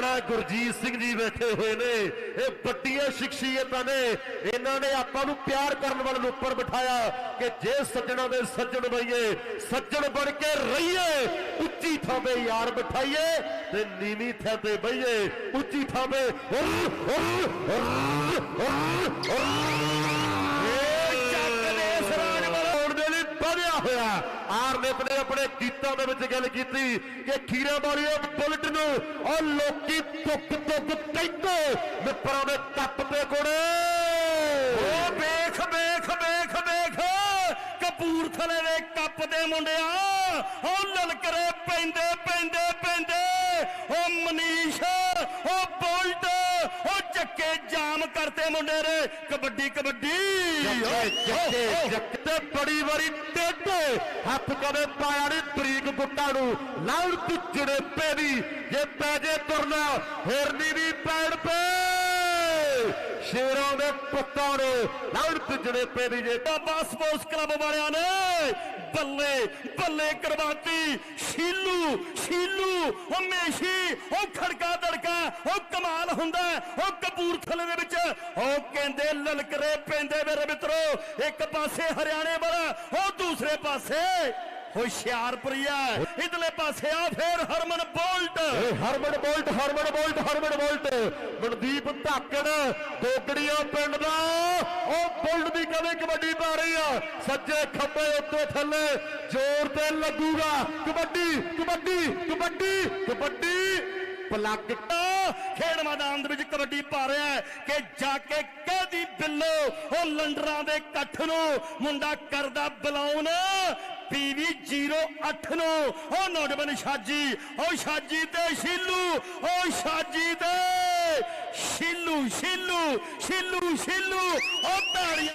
ਗੁਰਜੀਤ ਸਿੰਘ ਜੀ ਬੈਠੇ ਹੋਏ ਨੇ। ਇਹ ਵੱਡੀਆਂ ਸ਼ਖਸੀਅਤਾਂ ਨੇ। ਇਹਨਾਂ ਨੇ ਆਪਾਂ ਨੂੰ ਪਿਆਰ ਕਰਨ ਵਾਲੇ ਉੱਪਰ ਬਿਠਾਇਆ ਕਿ ਜੇ ਸੱਜਣਾ ਦੇ ਸੱਜਣ ਬਈਏ, ਸੱਜਣ ਬਣ ਕੇ ਰਹੀਏ, ਉੱਚੀ ਥਾਂ 'ਤੇ ਯਾਰ ਬਿਠਾਈਏ ਤੇ ਨੀਵੀਂ ਥਾਂ ਤੇ ਬਈਏ, ਉੱਚੀ ਥਾਂ 'ਤੇ ਹੋਇਆ। ਆਰਨੇਤ ਨੇ ਆਪਣੇ ਗੀਤਾਂ ਦੇ ਵਿੱਚ ਗੱਲ ਕੀਤੀ ਕਿ ਖੀਰੇ ਵਾਲੀਏ ਬੁਲਟ ਨੂੰ ਉਹ ਲੋਕੀ ਤੁੱਕ ਤੁੱਕ ਕਹਿੰਦੇ ਮਿੱਤਰਾਂ ਦੇ ਕੱਪ ਤੇ ਕੋੜੇ। ਓ ਵੇਖ ਵੇਖ ਵੇਖ ਵੇਖ। ਕਪੂਰਥਲੇ ਦੇ ਕੱਪ ਦੇ ਮੁੰਡਿਆ ਓ ਲਲਕਰੇ ਪੈਂਦੇ ਪੈਂਦੇ ਪੈਂਦੇ। ਓ ਮਨੀਸ਼ ਓ ਬੁਲਟ ਓ ਚੱਕੇ ਜਾਮ ਕਰਤੇ ਮੁੰਡੇ ਰੇ ਕਬੱਡੀ ਕਬੱਡੀ। ਜੱਕੇ ਜੱਕੇ ਬੜੀ ਵਾਰੀ ਟੇਢੇ ਹੱਥ ਕਦੇ ਪਾਇਆ ਨਹੀਂ ਬਰੀਕ ਗੁੱਟਾਂ ਨੂੰ। ਲਾਉਣ ਤੁੱਜੜੇ ਪੇ ਦੀ ਜੇ ਪੈ ਜੇ ਤੁਰਨਾ ਹਿਰਨੀ ਵੀ ਪੈਣ ਪੇ। ਸ਼ੇਰਾਂ ਦੇ ਪੁੱਤਾਂ ਨੂੰ ਲਾਉਣ ਤੁੱਜੜੇ ਪੇ ਦੀ ਜੇ। ਬਾਬਾ ਸਪੋਰਟਸ ਕਲੱਬ ਵਾਲਿਆਂ ਨੇ ਬੱਲੇ ਬੱਲੇ ਕਰਵਾਤੀ। ਸ਼ੀਲੂ ਸ਼ੀਲੂ, ਉਹ ਮੇਸ਼ੀ, ਉਹ ਖੜਕਾ ਦੜਕਾ, ਉਹ ਕਮਾਲ ਹੁੰਦਾ ਉਹ ਕਪੂਰਥਲੇ ਦੇ ਵਿੱਚ। ਉਹ ਕਹਿੰਦੇ ਲਲਕਰੇ ਪੈਂਦੇ ਮੇਰੇ ਮਿੱਤਰੋ, ਇੱਕ ਪਾਸੇ ਹਰਿਆਣੇ ਵਾਲਾ, ਉਹ ਦੂਸਰੇ ਪਾਸੇ। ਹੁਸ਼ਿਆਰਪੁਰੀਆ ਇਧਰਲੇ ਪਾਸੇ ਆ ਫੇਰ Harman Bolt. Harman Bolt Harman Bolt Harman Bolt. Mandeep ਧਾਕੜ ਦੋਗੜੀਆਂ ਪਿੰਡ ਦਾ। ਉਹ ਬੁਲਟ ਦੀ ਕਦੇ ਕਬੱਡੀ ਪਾ ਰਹੀ ਆ। ਸੱਜੇ ਖੱਬੇ ਉੱਤੇ ਥੱਲੇ ਜ਼ੋਰ ਤੇ ਲੱਗੂਗਾ। ਕਬੱਡੀ ਕਬੱਡੀ ਕਬੱਡੀ ਕਬੱਡੀ। ਪਲੱਗ ਖੇਡ ਮੈਦਾਨ ਦੇ ਵਿੱਚ ਕਬੱਡੀ ਪਾ ਰਿਹਾ ਹੈ ਕਿ ਜਾ ਕੇ ਕਹਦੀ ਬਿੱਲੋ ਉਹ ਲੰਡਰਾਂ ਦੇ ਇਕੱਠ ਨੂੰ ਮੁੰਡਾ ਕਰਦਾ ਬਲਾਉਨ ਪੀਵੀ 08 ਨੂੰ। ਉਹ ਨੌਜਵਾਨ ਸ਼ਾਜੀ, ਉਹ ਸ਼ਾਜੀ ਤੇ ਸ਼ੀਲੂ, ਉਹ ਸ਼ਾਜੀ ਤੇ ਸ਼ੀਲੂ ਸ਼ੀਲੂ ਸ਼ੀਲੂ ਸ਼ੀਲੂ। ਉਹ ਧਾਰੀਆਂ